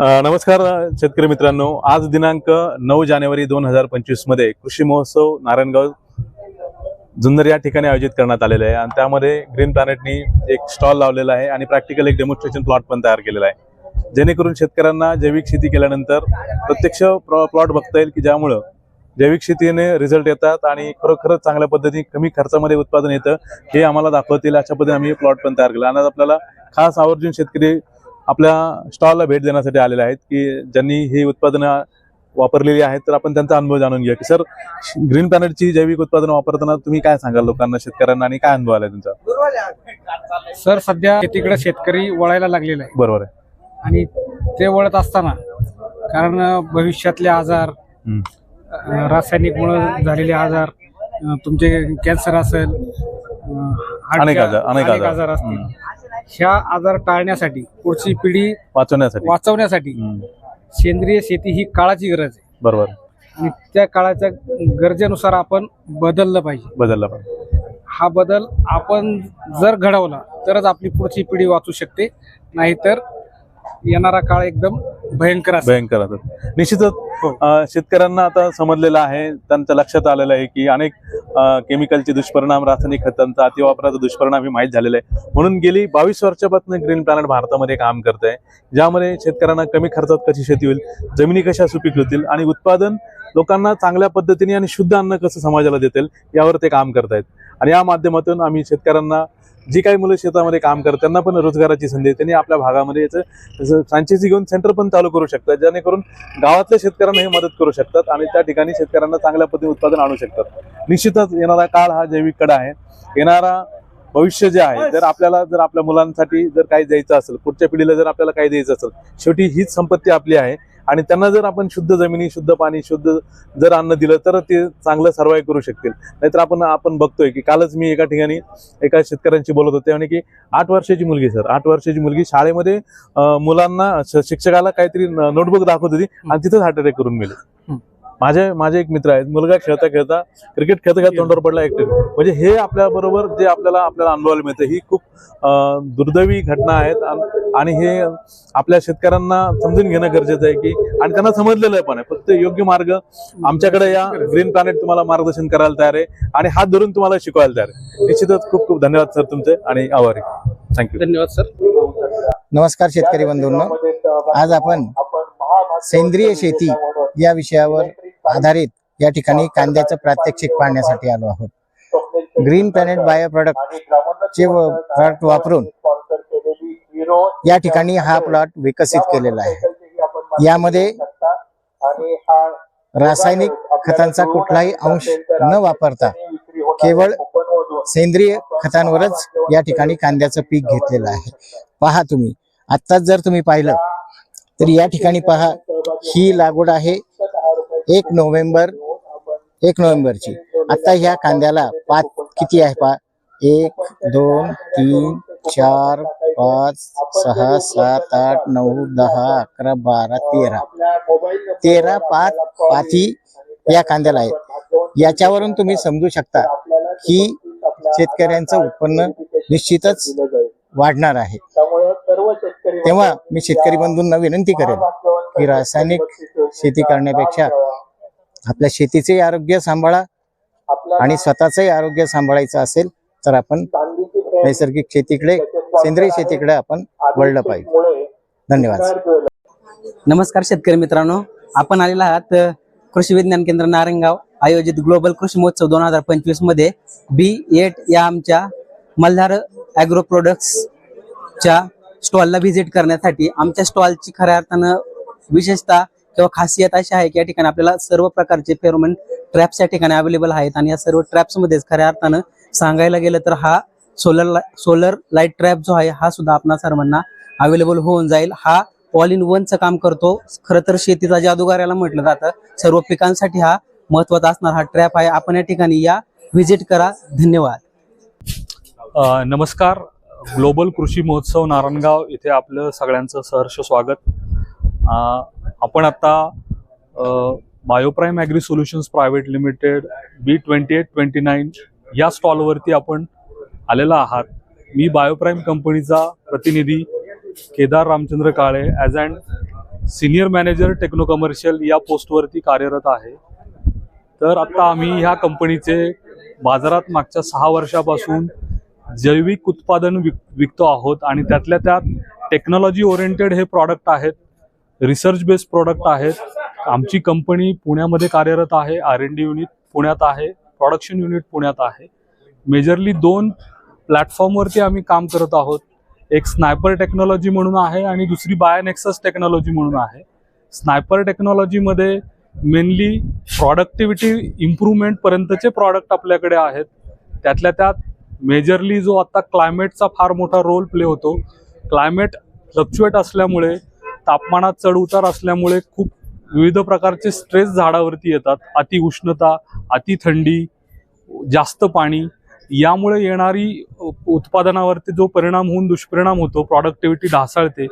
नमस्कार शेतकरी मित्रांनो. आज दिनांक नऊ जानेवारी दोन हजार पंचवीसमध्ये कृषी महोत्सव नारायणगाव जुन्नर या ठिकाणी आयोजित करण्यात आलेले आहे. आणि त्यामध्ये ग्रीन प्लॅनेटनी एक स्टॉल लावलेला आहे आणि प्रॅक्टिकल एक डेमॉन्स्ट्रेशन प्लॉट पण तयार केलेला आहे. जेणेकरून शेतकऱ्यांना जैविक शेती केल्यानंतर प्रत्यक्ष प्लॉट बघता येईल की ज्यामुळं जैविक शेतीने रिझल्ट येतात आणि खरोखरच चांगल्या पद्धतीने कमी खर्चामध्ये उत्पादन येतं हे आम्हाला दाखवतील. अशा पद्धतीने आम्ही प्लॉट पण तयार केला. आणि आपल्याला खास आवर्जून शेतकरी आपल्या स्टॉलला भेट देण्यासाठी आलेले आहेत की ज्यांनी ही उत्पादनं वापरलेली आहेत तर आपण त्यांचा अनुभव जाणून घेऊया. की सर ग्रीन प्लॅनेटची जैविक उत्पादनं वापरताना तुम्ही काय सांगाल लोकांना शेतकऱ्यांना आणि काय अनुभव आलाय तुमचा? सर सध्या शेतीकडे शेतकरी वळायला लागलेला आहे बरोबर आहे. आणि ते वळत असताना कारण भविष्यातले आजार हम्म. अं, रासायनिकमुळे झालेले आजार तुमचे कॅन्सर असेल अनेक आजार अनेक आजार. आजार असतील. ह्या आजार टाळण्यासाठी पुढची पिढी वाचवण्यासाठी. वाचवण्यासाठी. सेंद्रिय शेती ही काळाची गरज आहे. बरोबर. आणि त्या काळाच्या गरजेनुसार आपण बदललं पाहिजे. बदलला पण हा बदल आपण जर घडवला तरच आपली पुढची पिढी वाचू शकते. नाहीतर येणारा काळ एकदम भयंकर भयंकर असतात निश्चितच अं, शेतकऱ्यांना आता समजलेलं आहे त्यांच्या लक्षात आलेलं आहे की अनेक अं, केमिकलचे दुष्परिणाम रासायनिक खतांचा अतिवापराचा दुष्परिणाम हे माहीत झालेले आहे. म्हणून गेली बावीस वर्षापासून ग्रीन प्लॅनेट भारतामध्ये काम करत आहे ज्यामध्ये शेतकऱ्यांना कमी खर्चात कशी शेती होईल जमिनी कशा सुपीक होतील आणि उत्पादन लोकांना चांगल्या पद्धतीने आणि शुद्ध अन्न कसं समाजाला देतील यावर ते काम करतायत. आणि या माध्यमातून आम्ही शेतकऱ्यांना जी काही मुलं शेतामध्ये काम करतात त्यांना पण रोजगाराची संधी त्यांनी आपल्या भागामध्ये याचं फ्रँचायझी घेऊन सेंटर पण चालू करू शकतात जेणेकरून गावातल्या शेतकऱ्यांना हे मदत करू शकतात आणि त्या ठिकाणी शेतकऱ्यांना चांगल्या पद्धतीने उत्पादन आणू शकतात. निश्चितच येणारा काळ हा जैविक कडा आहे. येणारा भविष्य जे आहे जर आपल्याला जर आपल्या मुलांसाठी जर काही द्यायचं असेल पुढच्या पिढीला जर आपल्याला काही द्यायचं असेल शेवटी हीच संपत्ती आपली आहे. आणि त्यांना जर आपण शुद्ध जमिनी शुद्ध पाणी शुद्ध जर अन्न दिलं तर ते चांगलं सर्वाय करू शकतील. नाहीतर आपण आपण बघतोय की कालच मी एका ठिकाणी एका शेतकऱ्यांशी बोलत होते. आणि की आठ वर्षाची मुलगी सर आठ वर्षाची मुलगी शाळेमध्ये मुलांना शिक्षकाला काहीतरी नोटबुक दाखवत होती आणि तिथंच हार्ट अटॅक करून मिळेल माझे माझे एक मित्र आहेत. मुलगा खेळता खेळता क्रिकेट खेळता खेळता तोंडावर पडला एकटे म्हणजे हे आपल्या बरोबर जे आपल्याला आपल्याला अनुभवायला मिळतं ही खूप दुर्दैवी घटना आहेत. आणि- आणि हे आपल्या शेतकऱ्यांना समजून घेणं गरजेचं आहे की आणि त्यांना समजलेलं आहे पण आहे. फक्त योग्य मार्ग आमच्याकडे या ग्रीन प्लॅनेट तुम्हाला मार्गदर्शन करायला तयार आहे आणि हात धरून तुम्हाला शिकवायला तयार आहे. निश्चितच खूप खूप धन्यवाद सर तुमचे आणि आभारी. थँक्यू धन्यवाद सर. नमस्कार शेतकरी बंधूंनो. आज आपण सेंद्रिय शेती या विषयावर आधारित या ठिकाणी कांद्याचं प्रात्यक्षिक पाहण्यासाठी आलो आहोत. ग्रीन प्लॅनेट बायो प्रोडक्ट चे प्रोडक्ट वापरून या ठिकाणी हा प्लॉट विकसित केलेला आहे. यामध्ये रासायनिक खतांचा कुठलाही अंश न वापरता केवळ सेंद्रिय खतांवरच या ठिकाणी कांद्याचं पीक घेतलेलं आहे. पहा तुम्ही. आत्ताच जर तुम्ही पाहिलं तर या ठिकाणी पहा ही लागवड आहे एक नोव्हेंबर एक नोव्हेंबरची. आता ह्या कांद्याला पाच किती आहे पहा एक दोन तीन चार पाच सहा सात आठ नऊ दहा अकरा बारा तेरा. तेरा पाच पाथी या कांद्याला आहेत. याच्यावरून तुम्ही समजू शकता की शेतकऱ्यांचं उत्पन्न निश्चितच वाढणार आहे. तेव्हा मी शेतकरी बंधूंना विनंती करेन की रासायनिक शेती करण्यापेक्षा आपल्या शेतीचे आरोग्य सांभाळा आणि स्वतःचंही आरोग्य सांभाळायचं असेल तर आपण नैसर्गिक शेतीकडे सेंद्रिय शेतीकडे आपण वळलं पाहिजे. धन्यवाद. नमस्कार शेतकरी मित्रांनो. आपण आलेला आहात कृषी विज्ञान केंद्र नारायणगाव आयोजित ग्लोबल कृषी महोत्सव दोन हजार पंचवीसमध्ये. बी एट या आमच्या मल्हार ॲग्रो प्रोडक्ट्सच्या स्टॉलला व्हिजिट करण्यासाठी आमच्या स्टॉलची खऱ्या अर्थानं विशेषतः किंवा खासियत अशी आहे की या ठिकाणी आपल्याला सर्व प्रकारचे फेरोमेन ट्रॅप्स या ठिकाणी अवेलेबल आहेत. आणि या सर्व ट्रॅप्समध्येच खऱ्या अर्थानं सांगायला गेलं तर हा सोलर सोलर लाइट ट्रॅप जो आहे हा सुद्धा आपणा सर्वांना अवेलेबल होऊन जाईल. हा ऑल इन वनचं काम करतो. खरं तर शेतीचा जादूगार याला म्हटलं जातं. सर्व पिकांसाठी हा महत्त्वाचा असणार हा ट्रॅप आहे. आपण या ठिकाणी या व्हिजिट करा. धन्यवाद. नमस्कार. ग्लोबल कृषी महोत्सव नारायणगाव इथे आपलं सगळ्यांचं सहर्ष स्वागत. आपण आता Bioprime agri solutions private limited B twenty eight twenty nine या स्टॉलवरती आपण आलेला आहात. मी बायोप्राईम कंपनीचा प्रतिनिधी Kedar Ramchandra Kale as and senior manager techno commercial या पोस्टवरती कार्यरत आहे. तर आत्ता आम्ही ह्या कंपनीचे बाजारात मागच्या सहा वर्षापासून जैविक उत्पादन विक विकतो आहोत आणि त्यातल्या त्यात टेक्नॉलॉजी ओरिएंटेड हे प्रॉडक्ट आहेत. रिसर्च बेस्ड प्रॉडक्ट आहेत. आमची कंपनी पुण्यामध्ये कार्यरत आहे. आर एन डी युनिट पुण्यात आहे. प्रोडक्शन युनिट पुण्यात आहे. मेजरली दोन प्लॅटफॉर्मवरती आम्ही काम करत आहोत. एक स्नायपर टेक्नॉलॉजी म्हणून आहे आणि दुसरी बायोनेक्सस टेक्नॉलॉजी म्हणून आहे. स्नायपर टेक्नॉलॉजीमध्ये मेनली प्रॉडक्टिव्हिटी इम्प्रूव्हमेंटपर्यंतचे प्रॉडक्ट आपल्याकडे आहेत. त्यातल्या त्यात मेजरली जो आत्ता क्लायमेटचा फार मोठा रोल प्ले होतो. क्लायमेट फ्लक्च्युएट असल्यामुळे तापमानात चढ उतार असल्यामुळे खूप विविध प्रकारचे स्ट्रेस झाडावरती येतात. अति उष्णता अति थंडी जास्त पाणी. यामुळे येणारी उत्पादनावरती जो परिणाम होऊन दुष्परिणाम होतो प्रॉडक्टिव्हिटी ढासळते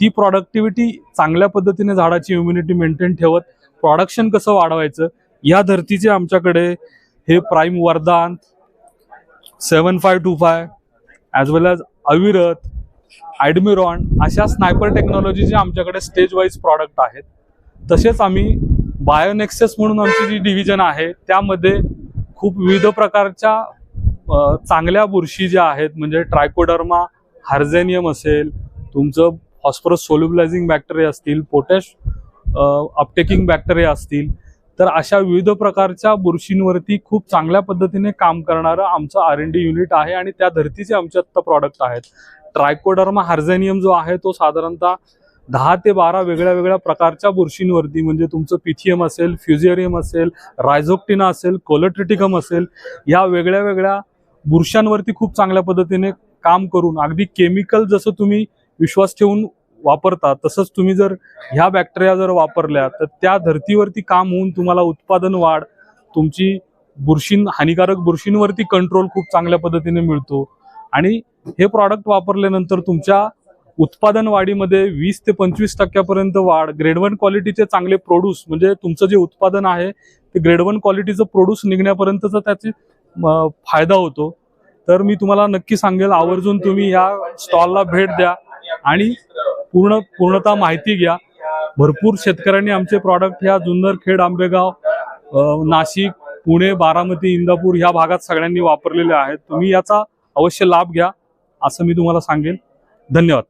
ती प्रॉडक्टिव्हिटी चांगल्या पद्धतीने झाडाची इम्युनिटी मेंटेन ठेवत प्रॉडक्शन कसं वाढवायचं या धर्तीचे आमच्याकडे हे prime Vardan seven five two five as well as Avirat Admiron अशा स्नायपर टेक्नॉलॉजीचे आमच्याकडे स्टेज वाईज प्रॉडक्ट आहेत तसेच आम्ही बायोनेक्सेस म्हणून आमची जी डिव्हिजन आहे त्यामध्ये खूप विविध प्रकारच्या चांगल्या बुरशी ज्या आहेत म्हणजे ट्रायकोडर्मा हार्झेनियम असेल तुमचं फॉस्फरस सोल्युबलायझिंग बॅक्टेरिया असतील पोटॅश अपटेकिंग बॅक्टेरिया असतील तर अशा विविध प्रकारच्या बुरशींवरती खूप चांगल्या पद्धतीने काम करणारं आमचं आर एन डी युनिट आहे आणि त्या धर्तीचे आमचे आत्ता प्रॉडक्ट आहेत. ट्रायकोडर्मा हार्झेनियम जो आहे तो साधारणतः दहा ते बारा वेगळ्या वेगळ्या प्रकारच्या बुरशींवरती म्हणजे तुमचं पिथियम असेल फ्युझेरियम असेल रायझोक्टिना असेल कोलोट्रिटिकम असेल या वेगळ्या वेगळ्या बुरशांवरती खूप चांगल्या पद्धतीने काम करून अगदी केमिकल जसं तुम्ही विश्वास ठेवून वापरता तसंच तुम्ही जर ह्या बॅक्टेरिया जर वापरल्या तर त्या धर्तीवरती काम होऊन तुम्हाला उत्पादन वाढ तुमची बुरशीं हानिकारक बुरशींवरती कंट्रोल खूप चांगल्या पद्धतीने मिळतो. आणि हे प्रॉडक्ट वापरल्यानंतर तुमच्या उत्पादन वाढीमध्ये वीस ते पंचवीस टक्क्यापर्यंत वाढ. ग्रेड वन क्वालिटीचे चांगले प्रोड्यूस म्हणजे तुमचं जे उत्पादन आहे ते ग्रेड वन क्वालिटीचं प्रोड्यूस निघण्यापर्यंतचा त्याचे फायदा होतो. तर मी तुम्हाला नक्की सांगेल आवर्जून तुम्ही या स्टॉलला भेट द्या आणि पूर्ण पूर्णतः माहिती घ्या. भरपूर शेतकऱ्यांनी आमचे प्रॉडक्ट ह्या जुन्नर खेड आंबेगाव नाशिक पुणे बारामती इंदापूर ह्या भागात सगळ्यांनी वापरलेले आहेत. तुम्ही याचा अवश्य लाभ घ्या. असं मी तुम्हाला सांगेन धन्यवाद.